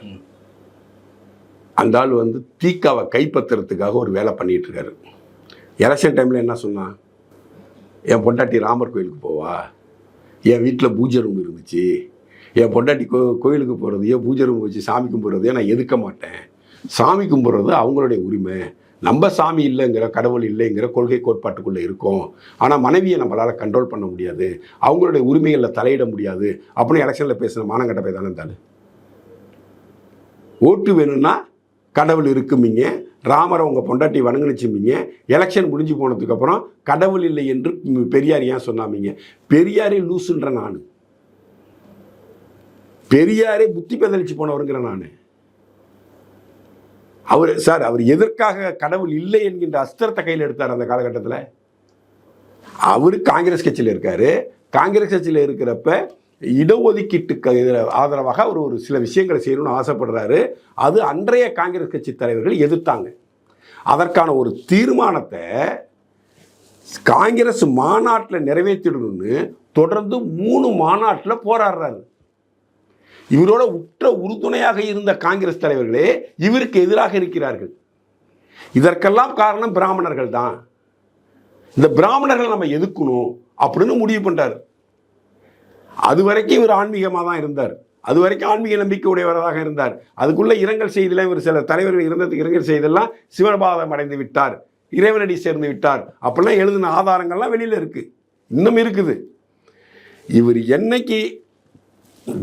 இருக்கார் அந்த ஆள் வந்து தீக்காவை கைப்பற்றுறதுக்காக ஒரு வேலை பண்ணிகிட்டு இருக்காரு எலெக்ஷன் டைமில் என்ன சொன்னான் என் பொண்டாட்டி ராமர் கோயிலுக்கு போவா. என் வீட்டில் பூஜை ரூம் இருந்துச்சு. என் பொண்டாட்டி கோ கோயிலுக்கு போகிறதையோ பூஜை ரூம் வச்சு சாமி கும்பிட்றதையோ நான் எதுக்க மாட்டேன். சாமி கும்பிட்றது அவங்களுடைய உரிமை. நம்ம சாமி இல்லைங்கிற கடவுள் இல்லைங்கிற கொள்கை கோட்பாட்டுக்குள்ளே இருக்கும். ஆனால் மனைவியை நம்மளால் கண்ட்ரோல் பண்ண முடியாது. அவங்களுடைய உரிமைகளில் தலையிட முடியாது. அப்படின்னு எலெக்ஷனில் பேசின மானங்கட்ட போய் தானே இருந்தாலும் ஓட்டு வேணும்னா கடவுள் இருக்குமிங்க. ராமரை உங்கள் பொண்டாட்டி வணங்குனுச்சுமிங்க. எலெக்ஷன் முடிஞ்சு போனதுக்கப்புறம் கடவுள் இல்லை என்று பெரியார் ஏன் சொன்னாமிங்க? பெரியாரே லூசுன்ற நான். பெரியாரே புத்தி பெதலிச்சு போனவருங்கிற நான். அவர் சார் அவர் எதற்காக கடவுள் இல்லை என்கின்ற அஸ்திரத்தை கையில் எடுத்தார் அந்த காலகட்டத்தில்? அவர் காங்கிரஸ் கட்சியில் இருக்காரு. காங்கிரஸ் கட்சியில் இருக்கிறப்ப இடஒதுக்கீட்டுக்கு ஆதரவாக அவர் ஒரு சில விஷயங்களை செய்யணும்னு ஆசைப்படுறாரு. அது அன்றைய காங்கிரஸ் கட்சி தலைவர்கள் எதிர்த்தாங்க. அதற்கான ஒரு தீர்மானத்தை காங்கிரஸ் மாநாட்டில் நிறைவேற்றிடணும்னு தொடர்ந்து மூணு மாநாட்டில் போராடுறாரு. இவரோட உற்ற உறுதுணையாக இருந்த காங்கிரஸ் தலைவர்களே இவருக்கு எதிராக இருக்கிறார்கள். இதற்கெல்லாம் காரணம் பிராமணர்கள் தான். இந்த பிராமணர்களை நம்ம எதுக்கணும் அப்படின்னு முடிவு பண்ணுறாரு அது வரைக்கும் இவர் ஆன்மீகமாக தான் இருந்தார். அது வரைக்கும் ஆன்மீக நம்பிக்கை உடையவராக இருந்தார். அதுக்குள்ளே இரங்கல் செய்தியில் இவர் சில தலைவர்கள் இருந்ததுக்கு இரங்கல் செய்தெல்லாம் சிவபாதம் அடைந்து விட்டார். இறைவனடி சேர்ந்து விட்டார். அப்படிலாம் எழுதின ஆதாரங்கள்லாம் வெளியில் இருக்குது இன்னும் இருக்குது. இவர் என்னைக்கு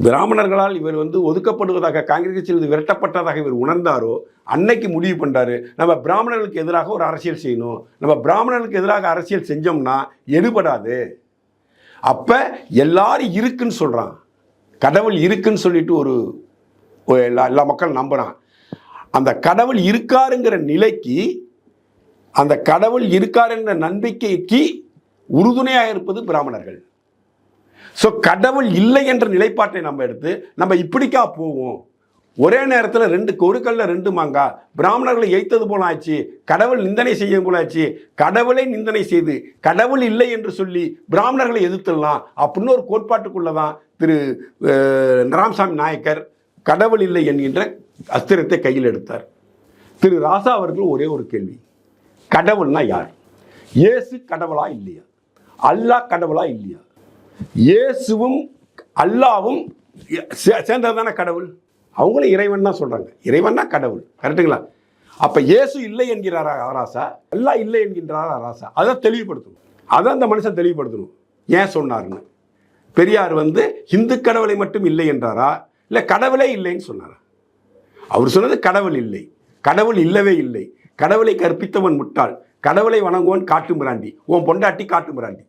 பிராமணர்களால் இவர் வந்து ஒதுக்கப்படுவதாக காங்கிரஸ் கட்சியில் விரட்டப்பட்டதாக இவர் உணர்ந்தாரோ அன்னைக்கு முடிவு பண்ணுறாரு நம்ம பிராமணர்களுக்கு எதிராக ஒரு அரசியல் செய்யணும். நம்ம பிராமணர்களுக்கு எதிராக அரசியல் செஞ்சோம்னா எடுபடாது. அப்போ எல்லாரும் இருக்குன்னு சொல்கிறான் கடவுள் இருக்குன்னு சொல்லிட்டு ஒரு எல்லா எல்லா மக்களும் நம்புகிறான் அந்த கடவுள் இருக்காருங்கிற நிலைக்கு அந்த கடவுள் இருக்காருங்கிற நம்பிக்கைக்கு உறுதுணையாக இருப்பது பிராமணர்கள். ஸோ கடவுள் இல்லை என்ற நிலைப்பாட்டை நம்ம எடுத்து நம்ம இப்படிக்கா போவோம். ஒரே நேரத்தில் ரெண்டு கொருக்கல்ல ரெண்டு மாங்கா. பிராமணர்களை எய்த்தது போல ஆச்சு கடவுள் நிந்தனை செய்யும் போல ஆச்சு கடவுளை நிந்தனை செய்து கடவுள் இல்லை என்று சொல்லி பிராமணர்களை எதிர்த்துடலாம். அப்படின்னு ஒரு கோட்பாட்டுக்குள்ளே தான் திரு ராமசாமி நாயக்கர் கடவுள் இல்லை என்கின்ற அஸ்திரத்தை கையில் எடுத்தார். திரு ராசா அவர்கள் ஒரே ஒரு கேள்வி. கடவுள்னா யார்? இயேசு கடவுளா இல்லையா? அல்லாஹ் கடவுளா இல்லையா? இயேசுவும் அல்லாவும் சே- சேர்ந்தது தானே கடவுள்? அவங்களும் இறைவன் தான் சொல்கிறாங்க இறைவன்னா கடவுள். கரெக்டுங்களா அப்போ இயேசு இல்லை என்கிறாரா ராசா எல்லாம் இல்லை என்கின்றாரா ராசா அதை தெளிவுபடுத்தணும். அதை அந்த மனுஷன் தெளிவுபடுத்தணும். ஏன் சொன்னார்னு பெரியார் வந்து இந்து கடவுளை மட்டும் இல்லை என்றாரா? இல்லை கடவுளே இல்லைன்னு சொன்னாரா? அவர் சொன்னது கடவுள் இல்லை. கடவுள் இல்லவே இல்லை. கடவுளை கற்பித்தவன் முட்டாள். கடவுளை வணங்குவன் காட்டு மிராண்டி. உன் பொண்டாட்டி காட்டு மிராண்டி.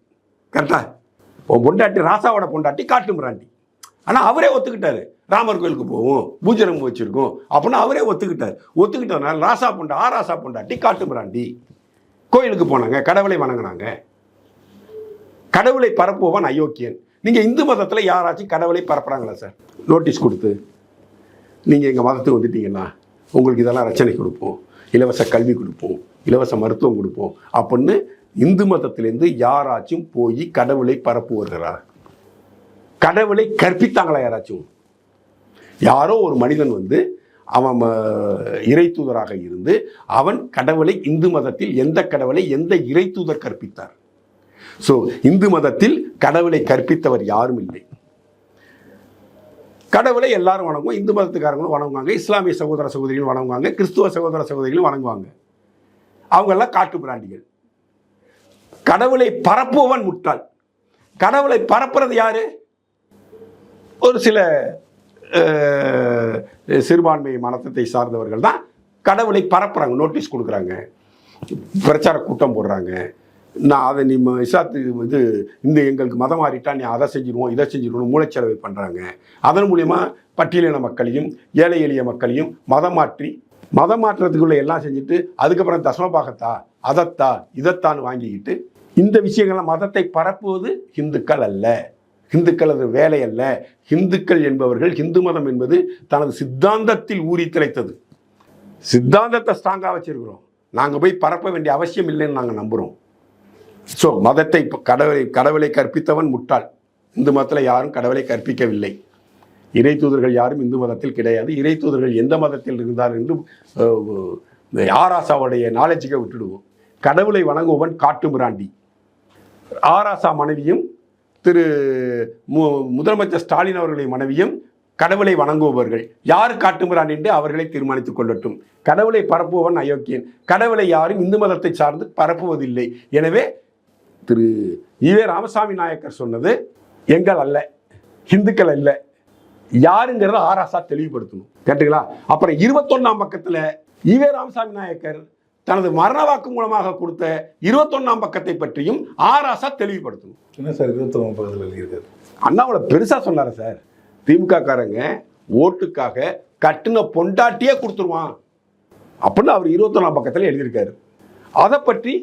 கரெக்டா? உன் பொண்டாட்டி ராசாவோட பொண்டாட்டி காட்டு மிராண்டி. ஆனால் அவரே ஒத்துக்கிட்டாரு. ராமர் கோயிலுக்கு போவோம் பூஜரம் வச்சிருக்கோம் அப்படின்னு அவரே ஒத்துக்கிட்டார். ஒத்துக்கிட்டதுனால ராசா பொண்டா ஆ ராசா பொண்டாட்டி காட்டு மிராண்டி கோயிலுக்கு போனாங்க கடவுளை வணங்கினாங்க. கடவுளை பரப்புவான் அயோக்கியன். நீங்கள் இந்து மதத்தில் யாராச்சும் கடவுளை பரப்புகிறாங்களா சார்? நோட்டீஸ் கொடுத்து. நீங்கள் எங்கள் மதத்துக்கு வந்துட்டீங்கன்னா உங்களுக்கு இதெல்லாம் ரச்சனை கொடுப்போம். இலவச கல்வி கொடுப்போம் இலவச மருத்துவம் கொடுப்போம் அப்படின்னு இந்து மதத்திலேருந்து யாராச்சும் போய் கடவுளை பரப்பு வருகிறார் கடவுளை கற்பித்தாங்களா யாராச்சும்? யாரோ ஒரு மனிதன் வந்து அவன் இறை தூதராக இருந்து அவன் கடவுளை இந்து மதத்தில் எந்த கடவுளை எந்த இறை தூதர் கற்பித்தார்? ஸோ இந்து மதத்தில் கடவுளை கற்பித்தவர் யாரும் இல்லை. கடவுளை எல்லாரும் வணங்குவோம் இந்து மதத்துக்காரங்களும் வணங்குவாங்க இஸ்லாமிய சகோதர சகோதரிகளும் வணங்குவாங்க கிறிஸ்துவ சகோதர சகோதரிகளும் வணங்குவாங்க. அவங்கெல்லாம் காட்டு பிராண்டிகள். கடவுளை பரப்புவன் முட்டாள். கடவுளை பரப்புறது யாரு? ஒரு சில சிறுபான்மை மனத்தை சார்ந்தவர்கள் தான் கடவுளை பரப்புகிறாங்க நோட்டீஸ் கொடுக்குறாங்க. பிரச்சார கூட்டம் போடுறாங்க. நான் அதை நீ இசாத்து இது இந்த எங்களுக்கு மதம் மாறிட்டா நீ அதை செஞ்சிருவோம் இதை செஞ்சிருவோம் மூளைச்சலவை பண்ணுறாங்க அதன் மூலயமா பட்டியலின மக்களையும் ஏழை எளிய மக்களையும் மதம் மாற்றி மதம் மாற்றத்துக்குள்ளே எல்லாம் செஞ்சுட்டு அதுக்கப்புறம் தசமபாகத்தா அதத்தா இதத்தான்னு வாங்கிக்கிட்டு இந்த விஷயங்கள்லாம் மதத்தை பரப்புவது இந்துக்கள் அல்ல. இந்துக்கள் அது வேலை அல்ல. இந்துக்கள் என்பவர்கள் இந்து மதம் என்பது தனது சித்தாந்தத்தில் ஊறி திளைத்தது. சித்தாந்தத்தை ஸ்ட்ராங்காக வச்சிருக்கிறோம். நாங்கள் போய் பரப்ப வேண்டிய அவசியம் இல்லைன்னு நாங்கள் நம்புகிறோம் ஸோ மதத்தை கடவுளை கடவுளை கற்பித்தவன் முட்டாள். இந்து மதத்தில் யாரும் கடவுளை கற்பிக்கவில்லை. இறை தூதர்கள் யாரும் இந்து மதத்தில் கிடையாது. இறை தூதர்கள் எந்த மதத்தில் இருந்தார் என்று ஆராசாவுடைய நாலேஜுக்கு விட்டுடுவோம். கடவுளை வணங்குவவன் காட்டு மிராண்டி ஆராசா மனைவியும் திரு மு முதலமைச்சர் ஸ்டாலின் அவர்களின் மனைவியும் கடவுளை வணங்குபவர்கள். யார் காட்டுமிரான் என்று அவர்களை தீர்மானித்துக் கொள்ளட்டும். கடவுளை பரப்புவன் அயோக்கியன். கடவுளை யாரும் இந்து மதத்தை சார்ந்து பரப்புவதில்லை. எனவே திரு ஈவே ராமசாமி நாயக்கர் சொன்னது எங்கள் அல்ல இந்துக்கள் அல்ல. யாருங்கிறத ஆராசா தெளிவுபடுத்தணும். கேட்டுங்களா? அப்புறம் இருபத்தொன்னாம் பக்கத்தில் ஈவே ராமசாமி நாயக்கர் தனது மரண வாக்கு மூலமாக கொடுத்த இருபத்தொன்னாம் பக்கத்தை பற்றியும் ஆராசா தெளிவுபடுத்தணும். என்ன சார் இருபத்தொன்னு பக்கத்தில் எழுதியிருக்காரு? அண்ணாமலை பெருசா சொன்னாரு சார். திமுக காரங்க ஓட்டுக்காக கட்டுன பொண்டாட்டியே கொடுத்துருவான். அப்படின்னு அவர் இருபத்தொன்னாம் பக்கத்தில் எழுதியிருக்காரு. அதை பற்றி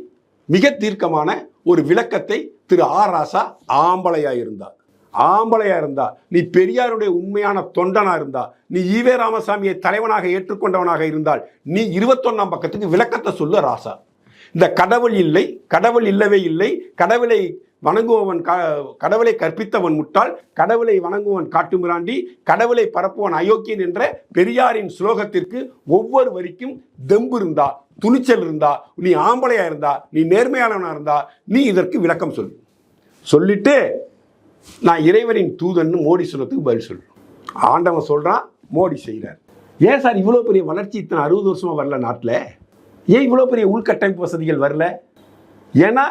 மிக தீர்க்கமான ஒரு விளக்கத்தை திரு ஆர் ராசா ஆம்பளையா இருந்தார். ஆம்பளையா இருந்தா நீ பெரியாருடைய உண்மையான தொண்டனா இருந்தா நீ ஈவே ராமசாமியை தலைவனாக ஏற்றுக்கொண்டவனாக இருந்தால் நீ இருபத்தொன்னாம் பக்கத்துக்கு விளக்கத்தை சொல்ல ராசா. இந்த கடவுள் இல்லை கடவுள் இல்லவே இல்லை கடவுளை வணங்குபவன் கடவுளை கற்பித்தவன் முட்டாள் கடவுளை வணங்குவன் காட்டுமிராண்டி கடவுளை பரப்புவன் அயோக்கியன் என்ற பெரியாரின் ஸ்லோகத்திற்கு ஒவ்வொரு வரிக்கும் தெம்பு இருந்தா துணிச்சல் இருந்தா நீ ஆம்பளையா இருந்தா நீ நேர்மையாளனா இருந்தா நீ இதற்கு விளக்கம் சொல்லு. சொல்லிட்டு நான் இறைவனின் தூதன்னு மோடி சொன்னதுக்கு பதில் சொல்றேன் ஆண்டவன் சொல்கிறான் மோடி செய்கிறார் ஏன் சார் இவ்வளோ பெரிய வளர்ச்சி இத்தனை அறுபது வருஷமாக வரல நாட்டில்? ஏன் இவ்வளோ பெரிய உள்கட்டமைப்பு வசதிகள் வரல? ஏன்னா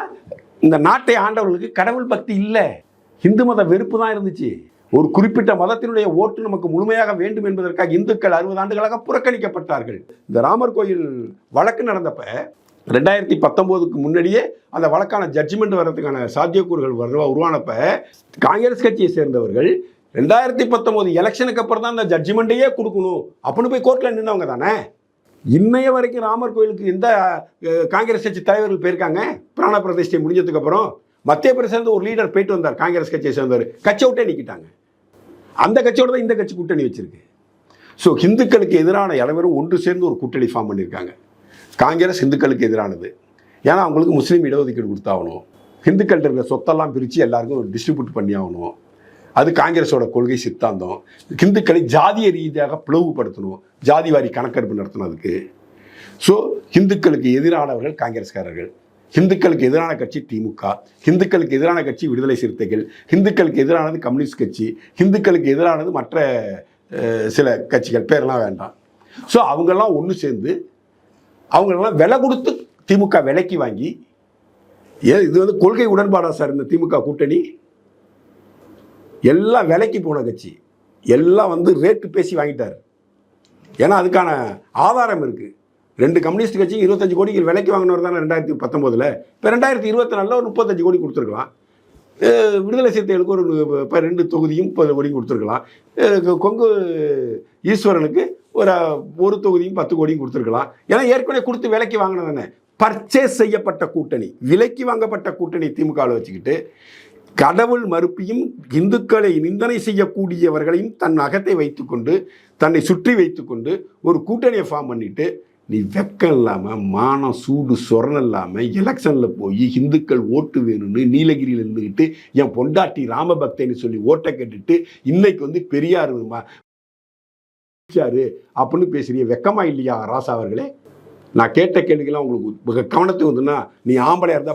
இந்த நாட்டை ஆண்டவர்களுக்கு கடவுள் பக்தி இல்லை. இந்து மத வெறுப்பு தான் இருந்துச்சு. ஒரு குறிப்பிட்ட மதத்தினுடைய ஓட்டு நமக்கு முழுமையாக வேண்டும் என்பதற்காக இந்துக்கள் அறுபது ஆண்டுகளாக புறக்கணிக்கப்பட்டார்கள். இந்த ராமர் கோயில் வழக்கு நடந்தப்ப ரெண்டாயிரத்தி பத்தொம்போதுக்கு முன்னாடியே அந்த வழக்கான ஜட்ஜ்மெண்ட் வர்றதுக்கான சாத்தியக்கூறுகள் வர உருவானப்ப காங்கிரஸ் கட்சியை சேர்ந்தவர்கள் ரெண்டாயிரத்தி பத்தொம்போது எலெக்ஷனுக்கு அப்புறம் தான் அந்த ஜட்ஜ்மெண்ட்டையே கொடுக்கணும் அப்படின்னு போய் கோர்ட்டில் நின்றவங்க தானே? இன்னைய வரைக்கும் ராமர் கோயிலுக்கு எந்த காங்கிரஸ் கட்சி தலைவர்கள் போயிருக்காங்க? பிராண பிரதிஷ்டை முடிஞ்சதுக்கு அப்புறம் மத்திய பிரதேசத்து ஒரு லீடர் போயிட்டு வந்தார் காங்கிரஸ் கட்சியை சேர்ந்தவர். கட்சியை விட்டே நிற்கிட்டாங்க அந்த கட்சியோட தான் இந்த கட்சி கூட்டணி வச்சிருக்கு. ஸோ ஹிந்துக்களுக்கு எதிரான இளவரும் ஒன்று சேர்ந்து ஒரு கூட்டணி ஃபார்ம் பண்ணியிருக்காங்க. காங்கிரஸ் இந்துக்களுக்கு எதிரானது. ஏன்னா அவங்களுக்கு முஸ்லீம் இடஒதுக்கீடு கொடுத்தாகணும். ஹிந்துக்கள்கிட்ட இருக்கிற சொத்தெல்லாம் பிரித்து எல்லாருக்கும் டிஸ்ட்ரிபியூட் பண்ணி ஆகணும். அது காங்கிரஸோட கொள்கை சித்தாந்தம். ஹிந்துக்களை ஜாதிய ரீதியாக பிளவுபடுத்தணும். ஜாதிவாரி கணக்கெடுப்பு நடத்தினதுக்கு. ஸோ ஹிந்துக்களுக்கு எதிரானவர்கள் காங்கிரஸ்காரர்கள். ஹிந்துக்களுக்கு எதிரான கட்சி திமுக ஹிந்துக்களுக்கு எதிரான கட்சி விடுதலை சிறுத்தைகள். ஹிந்துக்களுக்கு எதிரானது கம்யூனிஸ்ட் கட்சி. ஹிந்துக்களுக்கு எதிரானது மற்ற சில கட்சிகள். பேரெல்லாம் வேண்டாம். ஸோ அவங்கெல்லாம் ஒன்று சேர்ந்து அவங்களெல்லாம் விலை கொடுத்து திமுக விலைக்கு வாங்கி ஏ இது வந்து கொள்கை உடன்பாடா சார் இந்த திமுக கூட்டணி? எல்லாம் விலைக்கு போன கட்சி. எல்லாம் வந்து ரேட்டு பேசி வாங்கிட்டார். ஏன்னா அதுக்கான ஆதாரம் இருக்குது ரெண்டு கம்யூனிஸ்ட் கட்சி இருபத்தஞ்சு கோடிக்கு விலைக்கு வாங்கினவர் தானே ரெண்டாயிரத்தி பத்தொம்போதில். இப்போ ரெண்டாயிரத்தி இருபத்தி நாலில் ஒரு முப்பத்தஞ்சு கோடி கொடுத்துருக்கலாம். விடுதலை சிறுத்தைகளுக்கு ஒரு இப்போ ரெண்டு தொகுதியும் முப்பது கோடி கொடுத்துருக்கலாம். கொங்கு ஈஸ்வரனுக்கு ஒரு ஒரு தொகுதியும் பத்து கோடியும் கொடுத்துருக்கலாம். ஏன்னா ஏற்கனவே கொடுத்து விலைக்கு வாங்கினது தானே. பர்ச்சேஸ் செய்யப்பட்ட கூட்டணி விலைக்கு வாங்கப்பட்ட கூட்டணி திமுகவில் வச்சுக்கிட்டு கடவுள் மறுப்பையும் இந்துக்களை நிந்தனை செய்யக்கூடியவர்களையும் தன் அகத்தை வைத்துக்கொண்டு தன்னை சுற்றி வைத்துக்கொண்டு ஒரு கூட்டணியை ஃபார்ம் பண்ணிட்டு நீ வெக்கம் இல்லாமல் மானம் சூடு சொரணம் இல்லாமல் எலெக்ஷனில் போய் இந்துக்கள் ஓட்டு வேணும்னு நீலகிரியில் இருந்துக்கிட்டு என் பொண்டாட்டி ராமபக்தன்னு சொல்லி ஓட்டை கேட்டுட்டு இன்னைக்கு வந்து பெரியார் வச்சாரு அப்படின்னு பேசுறிய. வெக்கமா இல்லையா ராசா அவர்களே? நான் கேட்ட கேள்விக்கெல்லாம் உங்களுக்கு மிக கவனத்துக்கு வந்துன்னா நீ ஆம்பளையா இருந்தா